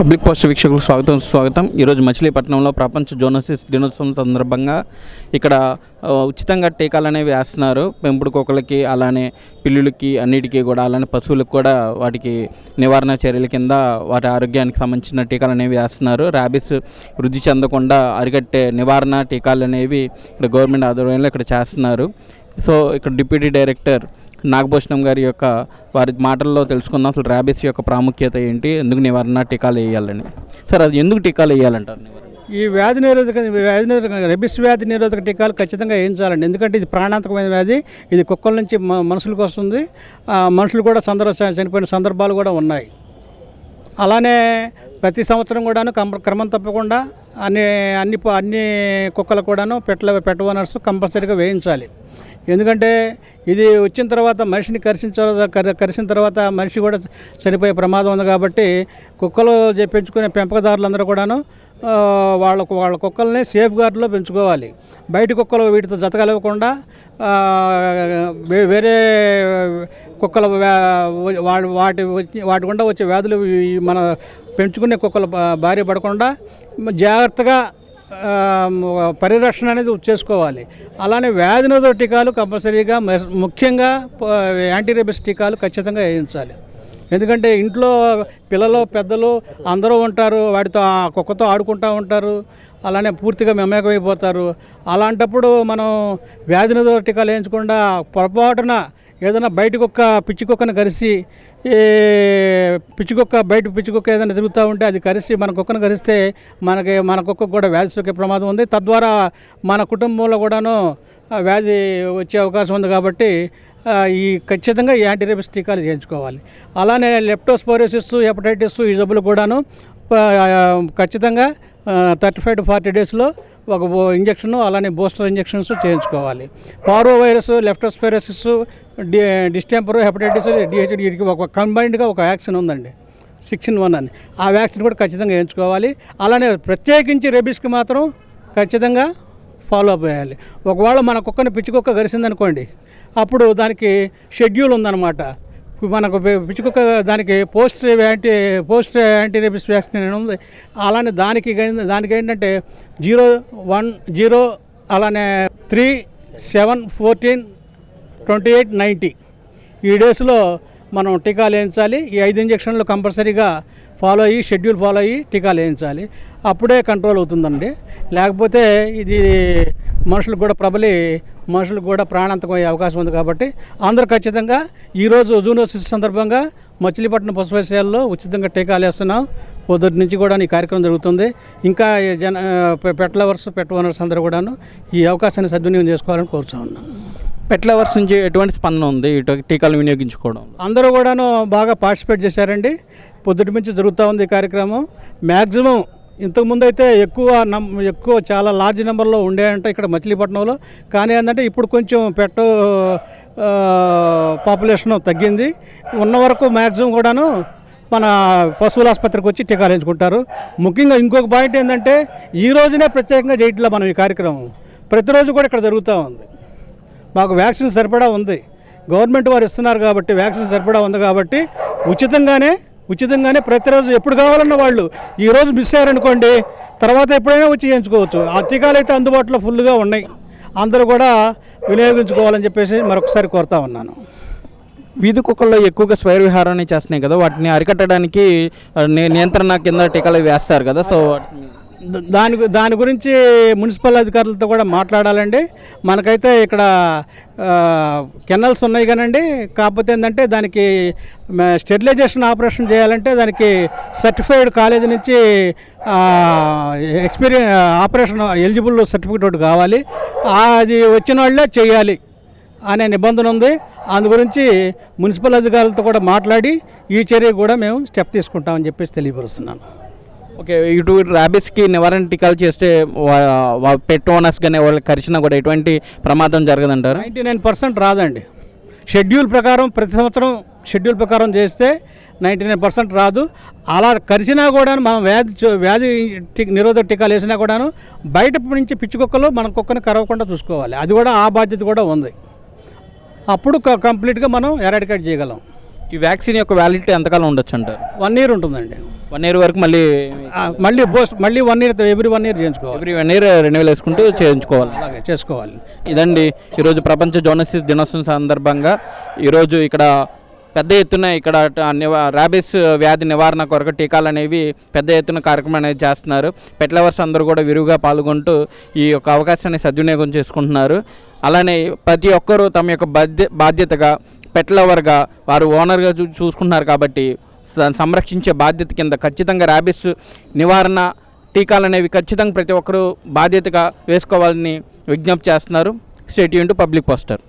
Public post వీక్షకులకు స్వాగతం స్వాగతం ఈరోజు మచిలీపట్నంలో ప్రపంచ జోనసిస్ దినోత్సవం సందర్భంగా ఇక్కడ ఉచితంగా టీకాలు అనేవి వేస్తున్నారు. పెంపుడు కుక్కలకి అలానే పిల్లులకి అన్నిటికీ కూడా అలానే పశువులకు కూడా వాటికి నివారణ చర్యల కింద వాటి ఆరోగ్యానికి సంబంధించిన టీకాలు అనేవి వేస్తున్నారు. ర్యాబిస్ వృద్ధి చెందకుండా అరికట్టే నివారణ టీకాలు అనేవి ఇక్కడ గవర్నమెంట్ ఆధ్వర్యంలో ఇక్కడ చేస్తున్నారు. సో ఇక్కడ డిప్యూటీ డైరెక్టర్ నాగభూషణం గారి యొక్క వారి మాటల్లో తెలుసుకుందాం. అసలు ర్యాబిస్ యొక్క ప్రాముఖ్యత ఏంటి? ఎందుకు నివారణ టీకాలు వేయాలని? సార్ అది ఎందుకు టీకాలు వేయాలంటారు ఈ వ్యాధి నిరోధక వ్యాధి నిరోధక రెబిస్ వ్యాధి నిరోధక టీకాలు ఖచ్చితంగా వేయించాలండి. ఎందుకంటే ఇది ప్రాణాంతకమైన వ్యాధి. ఇది కుక్కల నుంచి మ- మనుషులకు వస్తుంది. మనుషులు కూడా సందర్భ చనిపోయిన సందర్భాలు కూడా ఉన్నాయి. అలానే ప్రతి సంవత్సరం కూడాను క్రమం తప్పకుండా అన్ని అన్ని అన్ని కుక్కలు కూడాను పెట్టల పెట్ ఓనర్స్ కంపల్సరీగా వేయించాలి. ఎందుకంటే ఇది వచ్చిన తర్వాత మనిషిని కరిసిన కరిసిన తర్వాత మనిషి కూడా చనిపోయే ప్రమాదం ఉంది కాబట్టి కుక్కలు పెంచుకునే పెంపకదారులందరూ కూడాను వాళ్ళకు వాళ్ళ కుక్కల్ని సేఫ్ గార్డ్లో పెంచుకోవాలి. బయట కుక్కలు వీటితో జతకలవకుండా వేరే కుక్కల వ్యా- వాటి వాటి వచ్చి- వాటి గుండా వచ్చే వ్యాధులు మన పెంచుకునే కుక్కలు భారీ పడకుండా జాగ్రత్తగా పరిరక్షణ అనేది చేసుకోవాలి. అలానే వ్యాధి నిరోధక టీకాలు కంపల్సరీగా మెస్- ముఖ్యంగా యాంటీరేబిస్ యాంటీ రేబిస్ టీకాలు ఖచ్చితంగా వేయించాలి. ఎందుకంటే ఇంట్లో పిల్లలు పెద్దలు అందరూ ఉంటారు వాటితో ఆ కుక్కతో ఆడుకుంటూ ఉంటారు అలానే పూర్తిగా మెమేకమైపోతారు. అలాంటప్పుడు మనం వ్యాధి నిరోధక టీకాలు వేయించకుండా పొరపాటున ఏదైనా బయట కుక్క పిచ్చి కుక్కను కరిసి పిచ్చికొక్క పిచ్చి కుక్క బయట పిచ్చి కుక్క ఏదైనా తిరుగుతూ ఉంటే అది కరిసి మన కుక్కను కరిస్తే మనకి మన కుక్కకు కూడా వ్యాధి సోకే ప్రమాదం ఉంది. తద్వారా మన కుటుంబంలో కూడాను వ్యాధి వచ్చే అవకాశం ఉంది కాబట్టి ఈ ఖచ్చితంగా ఈ యాంటీరేబిస్ టీకాలు చేయించుకోవాలి. అలానే లెప్టోస్పోరోసిస్ హెపటైటిస్ ఈ జబ్బులు కూడాను ఖచ్చితంగా థర్టీ ఫైవ్ టు ఫార్టీ డేస్లో ఒక ఇంజక్షన్ అలానే బూస్టర్ ఇంజక్షన్స్ చేయించుకోవాలి. Parvo virus leptospirosis D distemper hepatitis డిహెచ్డికి ఒక కంబైన్డ్గా ఒక వ్యాక్సిన్ ఉందండి. సిక్స్ ఇన్ వన్ అని. ఆ వ్యాక్సిన్ కూడా ఖచ్చితంగా వేయించుకోవాలి అలానే ప్రత్యేకించి రెబీస్కి మాత్రం ఖచ్చితంగా ఫాలో అప్ చేయాలి. ఒకవేళ మన కుక్కని పిచ్చి కుక్క గరిసిందనుకోండి అప్పుడు దానికి షెడ్యూల్ ఉందన్నమాట. మనకు పి- దానికి post anti post anti rabies vaccine అని ఉంది. అలానే దానికి దానికి ఏంటంటే జీరో వన్ జీరో అలానే three seven fourteen twenty eight ninety. ఈ డేస్లో మనం టీకాలు వేయించాలి ఈ ఐదు ఇంజక్షన్లు కంపల్సరీగా ఫాలో అయ్యి షెడ్యూల్ ఫాలో అయ్యి టీకాలు వేయించాలి అప్పుడే కంట్రోల్ అవుతుందండి. లేకపోతే ఇది మనుషులకు కూడా ప్రబలి మనుషులకు కూడా ప్రాణాంతకం అయ్యే అవకాశం ఉంది కాబట్టి అందరూ ఖచ్చితంగా ఈరోజు జూనోసిస్ సందర్భంగా మచిలీపట్నం పశు ఉచితంగా టీకాలు వేస్తున్నాం పొద్దుటి నుంచి కూడా ఈ కార్యక్రమం జరుగుతుంది. ఇంకా జన పెట్ లవర్స్ పెట్ ఓనర్స్ అందరూ కూడాను ఈ అవకాశాన్ని సద్వినియోగం చేసుకోవాలని కోరుచా ఉన్నాను పెట్ లవర్స్ నుంచి ఎటువంటి స్పందన ఉంది? టీకాలు వినియోగించుకోవడం అందరూ కూడాను బాగా పార్టిసిపేట్ చేశారండి. పొద్దుటి నుంచి జరుగుతూ ఉంది ఈ కార్యక్రమం. మ్యాక్సిమం ఇంతకుముందు అయితే ఎక్కువ నమ్ ఎక్కువ చాలా లార్జ్ నెంబర్లో ఉండేయంట ఇక్కడ మచిలీపట్నంలో. కానీ ఏంటంటే ఇప్పుడు కొంచెం పెట్ట పాపులేషన్ తగ్గింది. ఉన్న వరకు మ్యాక్సిమం కూడాను మన పశువుల ఆసుపత్రికి వచ్చి టీకాలు వేయించుకుంటారు. ముఖ్యంగా ఇంకొక పాయింట్ ఏంటంటే ఈ రోజునే ప్రత్యేకంగా చేయట్లా మనం ఈ కార్యక్రమం ప్రతిరోజు కూడా ఇక్కడ జరుగుతూ ఉంది. మాకు వ్యాక్సిన్ సరిపడా ఉంది. గవర్నమెంట్ వారు ఇస్తున్నారు కాబట్టి వ్యాక్సిన్ సరిపడా ఉంది కాబట్టి ఉచితంగానే ఉచితంగానే ప్రతిరోజు ఎప్పుడు కావాలన్న వాళ్ళు ఈరోజు మిస్ అయ్యారనుకోండి తర్వాత ఎప్పుడైనా వచ్చి చేయించుకోవచ్చు. ఆ టీకాలు అయితే అందుబాటులో ఫుల్గా ఉన్నాయి. అందరూ కూడా వినియోగించుకోవాలని చెప్పేసి మరొకసారి కోరుతా ఉన్నాను. వీధి కుక్కల్లో ఎక్కువగా స్వైర విహారాన్ని చేస్తున్నాయి కదా వాటిని అరికట్టడానికి నియంత్రణ కింద టీకాలు వేస్తారు కదా సో వాటిని- దాని గు- దాని గురించి మున్సిపల్ అధికారులతో కూడా మాట్లాడాలండి. మనకైతే ఇక్కడ కెనల్స్ ఉన్నాయి కానండి. కాకపోతే ఏంటంటే దానికి స్టెరిలైజేషన్ ఆపరేషన్ చేయాలంటే దానికి సర్టిఫైడ్ కాలేజీ నుంచి ఎక్స్పీరియన్ ఆపరేషన్ ఎలిజిబుల్ సర్టిఫికేట్ ఒకటి కావాలి. అది వచ్చిన వాళ్ళే చేయాలి అనే నిబంధన ఉంది. అందు గురించి మున్సిపల్ అధికారులతో కూడా మాట్లాడి ఈ చర్య కూడా మేము స్టెప్ తీసుకుంటామని చెప్పేసి తెలియపరుస్తున్నాను. ఓకే ఇటు ర్యాబిట్స్కి నివారణ టీకాలు చేస్తే పెట్ ఓనర్స్ కానీ వాళ్ళకి కరిచినా కూడా ఎటువంటి ప్రమాదం జరగదంటారు? నైంటీ నైన్ పర్సెంట్ రాదండి. షెడ్యూల్ ప్రకారం ప్రతి సంవత్సరం షెడ్యూల్ ప్రకారం చేస్తే నైంటీ నైన్ పర్సెంట్ రాదు. అలా కరిచినా కూడా మనం వ్యాధి వ్యాధి నిరోధక టీకాలు వేసినా కూడాను బయట నుంచి పిచ్చి కుక్కలు మన కుక్కని కరవకుండా చూసుకోవాలి. అది కూడా ఆ బాధ్యత కూడా ఉంది. అప్పుడు క- కంప్లీట్గా మనం ఎరాడికేట్ చేయగలం. ఈ వ్యాక్సిన్ యొక్క వ్యాలిడిటీ ఎంతకాలం ఉండొచ్చు అంటారు వన్ ఇయర్ ఉంటుందండి. వన్ ఇయర్ వరకు మళ్ళీ మళ్ళీ పోస్ట్ మళ్ళీ one year every one year చేయించుకోవాలి. ఎవ్రీ వన్ ఇయర్ రెన్యువల్ వేసుకుంటూ చేయించుకోవాలి. అలాగే చేసుకోవాలి. ఇదండి ఈరోజు ప్రపంచ జోనసిస్ దినోత్సవం సందర్భంగా ఈరోజు ఇక్కడ పెద్ద ఎత్తున ఇక్కడ ర్యాబిస్ వ్యాధి నివారణ కొరకు టీకాలు అనేవి పెద్ద ఎత్తున కార్యక్రమం అనేది చేస్తున్నారు. పెట్ లవర్స్ అందరూ కూడా విరివిగా పాల్గొంటూ ఈ యొక్క అవకాశాన్ని సద్వినియోగం చేసుకుంటున్నారు. అలానే ప్రతి ఒక్కరూ తమ యొక్క బాధ్య బాధ్యతగా పెట్ లవర్గా వారు ఓనర్గా చూ చూసుకుంటున్నారు కాబట్టి సంరక్షించే బాధ్యత కింద ఖచ్చితంగా ర్యాబిస్ నివారణ టీకాలు అనేవి ఖచ్చితంగా ప్రతి ఒక్కరూ బాధ్యతగా వేసుకోవాలని విజ్ఞప్తి చేస్తున్నారు. State unit public poster.